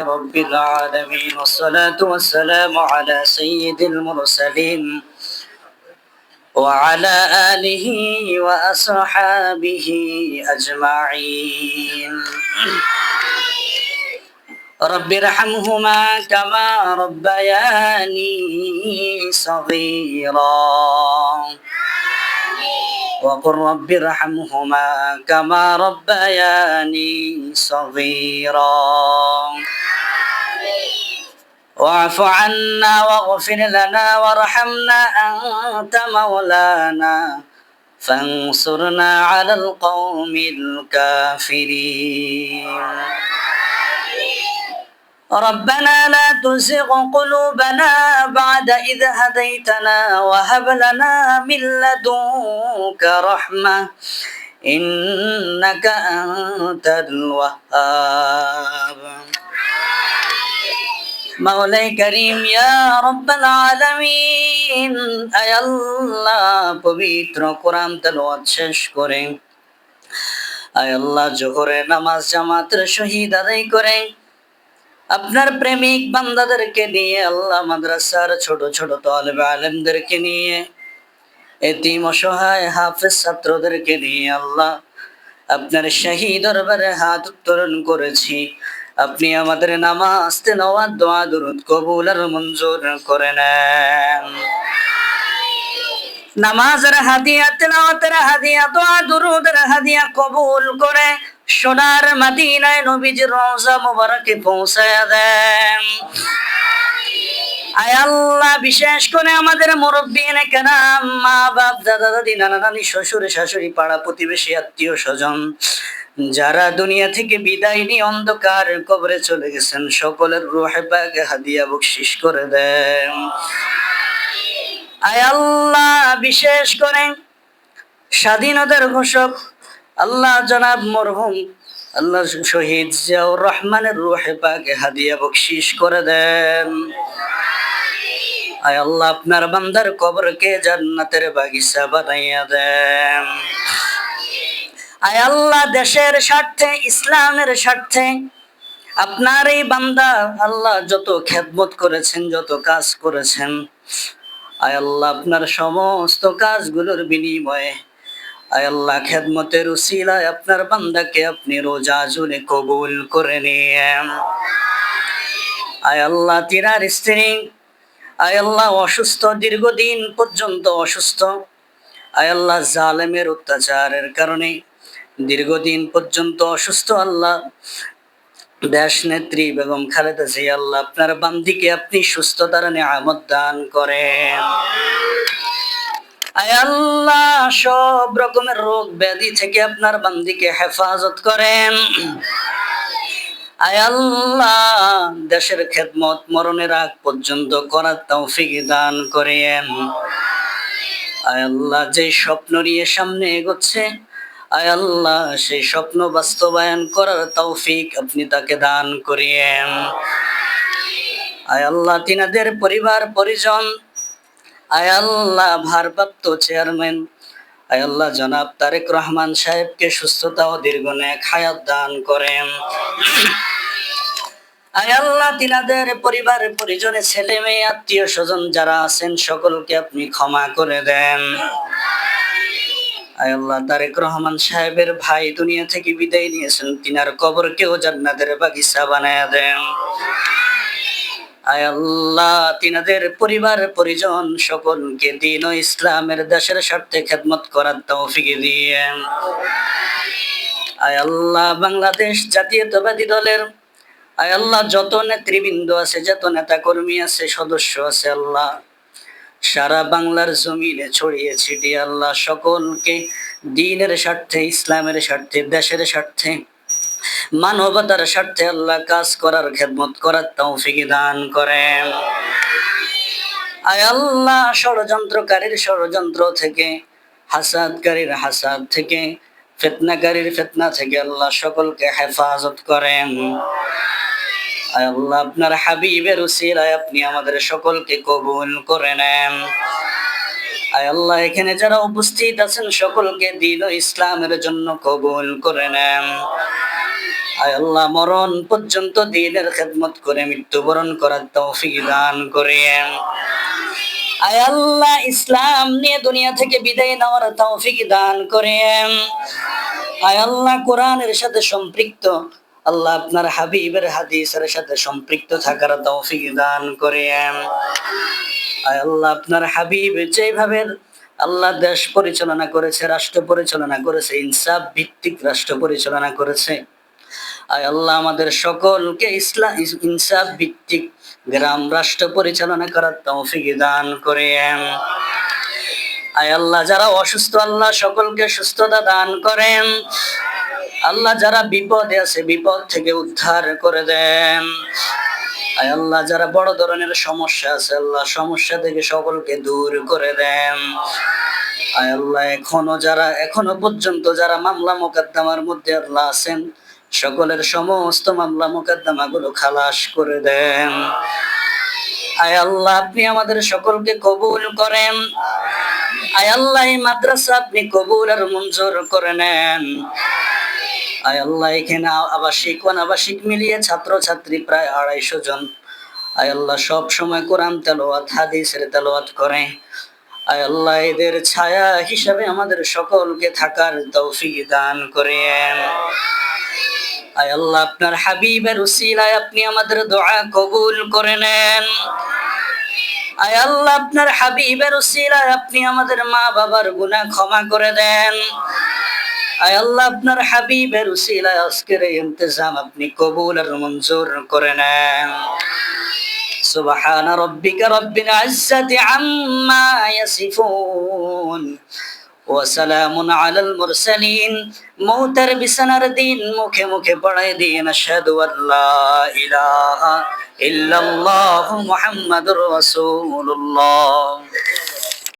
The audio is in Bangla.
رب العالمين والصلاة والسلام على سيد المرسلين وعلى آله وأصحابه أجمعين. رب ارحمهما كما ربياني صغيرا. وقل رب ارحمهما كما ربياني صغيرا. واعف عنا واغفر لنا وارحمنا أنت مولانا. فانصرنا على القوم الكافرين. ربنا لا تزغ قلوبنا بعد إذ هديتنا وهب لنا من لدنك رحمة إنك أنت الوهاب مولاي করিম ইয়া রব্বাল আলামিন আয় আল্লাহ পবিত্র কোরআন তেলাওয়াত শেষ করে আয় আল্লাহ জোহরের নামাজ জামাতের শহীদ আদায় করে আপনার প্রেমিক বান্দাদেরকে নিয়ে আল্লাহ মাদ্রাসার ছোট ছোট তলবে আলেমদেরকে নিয়ে, এতিম অসহায় হাফেজ ছাত্রদেরকে নিয়ে আল্লাহ আপনার শাহী দরবারে হাত উত্তোলন করেছি। আপনি আমাদের নামাজ, তেলাওয়াত, দোয়া, দুরুদ কবুল আর মঞ্জুর করে নেন। নামাজের হাদিয়া, তেলাওয়াতের হাদিয়া, দোয়া, দুরুদের হাদিয়া কবুল করে সোনার মদিনায় নবীজির রওজা মুবারকে পৌঁছায় দেন। আয় আল্লাহ, বিশেষ করে আমাদের মুরব্বী কেনাম মা বাপ, দাদা দাদি, নানা নানি, শ্বশুর শাশুড়ি, পাড়া প্রতিবেশী, আত্মীয় স্বজন, যারা দুনিয়া থেকে বিদায় নিয়ে অন্ধকার কবরে চলে গেছেন, সকলের রুহে পাকে হাদিয়া বকশিস করে দেন। আয় আল্লাহ, বিশেষ করে স্বাধীনতার ঘোষক আল্লাহ জনাব মরহুম, আল্লাহ শহীদ জিয়াউর রহমানের রুহে পাকে হাদিয়া বকশিস করে দেন। আয় আল্লাহ আপনার বান্দার কবরকে জান্নাতের বাগিচা বানাইয়া দেন। আয় আল্লাহ দেশের স্বার্থে, ইসলামের স্বার্থে আপনার এই বান্দা আল্লাহ যত খেদমত করেছেন, যত কাজ করেছেন, আয় আল্লাহ আপনার সমস্ত কাজগুলোর বিনিময়ে আল্লাহ খেদমতের উসিলায় আপনার বান্দাকে আপনি রোজা জুড়ে কবুল করে নিয়েন। আয় আল্লাহ তিনার স্ত্রী, আয় আল্লাহ অসুস্থ দীর্ঘদিন পর্যন্ত অসুস্থ। আয় আল্লাহ জালেমের অত্যাচারের কারণে দীর্ঘদিন পর্যন্ত অসুস্থ আল্লাহ। দেশ নেত্রী বেগম খালেদা জিয়া আল্লাহ আপনার বান্দিকে আপনি সুস্থতার নিয়ামত দান করেন। আয় আল্লাহ সব রকমের রোগ ব্যাধি থেকে আপনার বান্দিকে হেফাজত করেন। আয় আল্লাহ, দেশের খেদমত মরণের আগ পর্যন্ত করার তৌফিক দান করেন। আয় আল্লাহ, যে স্বপ্ন নিয়ে সামনে এগোচ্ছে, আয় আল্লাহ, সেই স্বপ্ন বাস্তবায়ন করার তৌফিক আপনি তাকে দান করিয়েন আয় আল্লাহ, তিনাদের পরিবার, পরিজন, আয় আল্লাহ, ভারপ্রাপ্ত চেয়ারম্যান আল্লাহ জনাব তারেক রহমান সাহেবকে সুস্থতা ও দীর্ঘনেক হায়াত দান করেন। আল্লাহ তিনাদের পরিবার পরিজনে ছেলে মেয়ে, আত্মীয় স্বজন যারা আছেন, সকলকে আপনি ক্ষমা করে দেন। আল্লাহ তারেক রহমান সাহেবের ভাই দুনিয়া থেকে বিদায় নিয়েছেন, তিনার কবরকেও জান্নাতের বাগিচা বানায় দেন। আল্লাহ, তিনাদের পরিবার, পরিজন সকলকে দিন ও ইসলামের দেশের স্বার্থে খেদমত করার তৌফিক দিয়ে আয় আল্লাহ, বাংলাদেশ জাতীয়তাবাদী দলের, আয় আল্লাহ, যত নেতৃবৃন্দ আছে, যত নেতা কর্মী আছে, সদস্য আছে আল্লাহ। সারা বাংলার জমিনে ছড়িয়ে ছিটিয়ে আল্লাহ সকলকে দিনের স্বার্থে, ইসলামের স্বার্থে, দেশের স্বার্থে মানবতার স্বার্থে আল্লাহ কাজ করার খেদমত করার তৌফিক দান করেন। আয় আল্লাহ, ষড়যন্ত্রকারীর ষড়যন্ত্র থেকে, হাসাদকারীর হাসাদ থেকে, ফেতনাকারীর ফেতনা থেকে আল্লাহ সকলকে হেফাজত করেন। আয় আল্লাহ, আপনার হাবিবের উসিলায় আপনি আমাদের সকলকে কবুল করে নেন। আয় আল্লাহ, এখানে যারা উপস্থিত আছেন সকলকে ও ইসলামের জন্য কবুল করে নেন। আল্লাহ, মরণ পর্যন্ত দিনের খেদমত করে মৃত্যুবরণ করার তৌফিক দান করেন। আয় আল্লাহ, ইসলাম নিয়ে দুনিয়া থেকে বিদায় নেওয়ার তৌফিক দান করেন। আয় আল্লাহ, কোরআনের সাথে সম্পৃক্ত, আল্লাহ আপনার হাবিবের হাদিসের সাথে সম্পৃক্ত থাকার তৌফিক দান করেন। আল্লাহ আপনার হাবিব যেভাবে আল্লাহ দেশ পরিচালনা করেছে, রাষ্ট্র পরিচালনা করেছে, ইনসাফ ভিত্তিক রাষ্ট্র পরিচালনা করেছে। আয় আল্লাহ আমাদের সকলকে ইসলাম, ইনসাফ ভিত্তিক গ্রাম রাষ্ট্র পরিচালনা করার তৌফিক দান করেন। আয় আল্লাহ যারা অসুস্থ, আল্লাহ সকলকে সুস্থতা দান করেন। আল্লাহ যারা বিপদে আছে, বিপদ থেকে উদ্ধার করে দেন। আয় আল্লাহ যারা বড় ধরনের সমস্যা আছে, আল্লাহ সমস্যা থেকে সকলকে দূর করে দেন। আয় আল্লাহ, এখনও যারা, এখনও পর্যন্ত যারা মামলা মোকদ্দমার মধ্যে আল্লাহ আছেন, সকলের সমস্ত মামলা মোকদ্দমা গুলো খালাস করে দেন। আয় আল্লাহ, আপনি আমাদের সকলকে কবুল করেন। আয় আল্লাহ মাদ্রাসা আপনি কবুল আর মঞ্জুর করে নেন। আয় আল্লাহ, এখানে আবাসিক, অনাবাসিক মিলিয়ে ছাত্র ছাত্রী প্রায় আড়াইশো জন। আয় আল্লাহ, সব সময় কোরআন তেলোয়াত হাদিসের তেলোয়াত করে। আয় আল্লাহ, এদের ছায়া হিসাবে আমাদের সকলকে থাকার তৌফিক দান করেন। আয় আল্লাহ, আপনার হাবিবের উসিলায় আপনি আমাদের দোয়া কবুল করে নেন। আয় আল্লাহ, আপনার হাবিবের উসিলায় আপনি আমাদের মা বাবার গুনাহ ক্ষমা করে দেন। আয় আল্লাহ আপনার হাবিবের উসিলায় আজকের এই ইন্তজাম আপনি কবুল আর মঞ্জুর করে নেন سبحان ربك رب العزة عما يصفون وسلام على المرسلين موتر بسنر دين মুখে মুখে পড়াই দিন আশহাদু আল্লা ইলাহা ইল্লাল্লাহু মুহাম্মাদুর রাসূলুল্লাহ